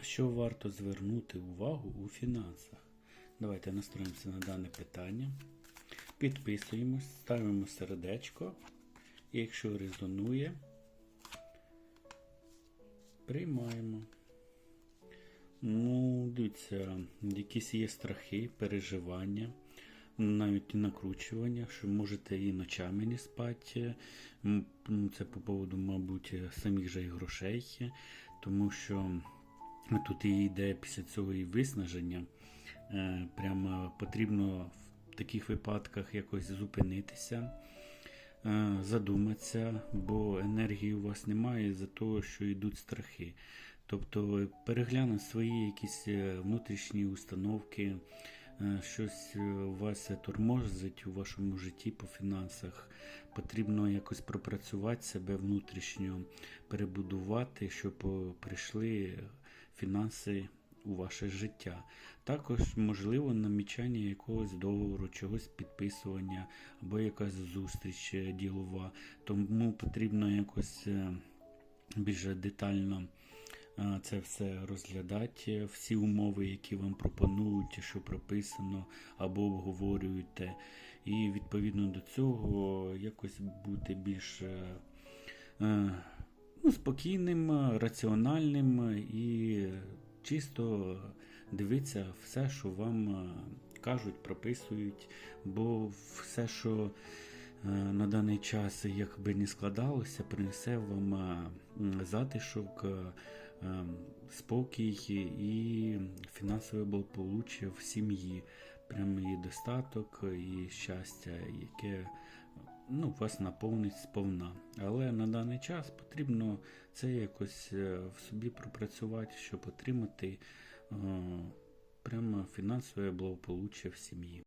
На що варто звернути увагу у фінансах? Давайте настроїмося на дане питання. Підписуємось, ставимо сердечко. І якщо резонує, приймаємо. Ну, дивіться, якісь є страхи, переживання, навіть і накручування, що можете і ночами не спати. М, Це по поводу, мабуть, самих же і грошей, тому що тут і йде після цього і виснаження. Е, Прямо потрібно в таких випадках якось зупинитися, е, задуматися, бо енергії у вас немає за того, що йдуть страхи. Тобто переглянути свої якісь е, внутрішні установки, щось у вас тормозить у вашому житті по фінансах. Потрібно якось пропрацювати себе внутрішньо, перебудувати, щоб прийшли фінанси у ваше життя. Також можливо намічання якогось договору, чогось підписування або якась зустріч е, ділова. Тому потрібно якось е, більш детально е, це все розглядати, всі умови, які вам пропонують, що прописано або обговорюєте. І відповідно до цього якось бути більш спокійним, раціональним і чисто дивитися все, що вам е, кажуть, прописують, бо все, що е, на даний час як би не складалося, принесе вам е, затишок, спокій і фінансове благополуччя в сім'ї. Прямо і достаток, і щастя, яке ну, вас наповнить сповна. Але на даний час потрібно це якось е, в собі пропрацювати, щоб отримати е, прямо фінансове благополуччя в сім'ї.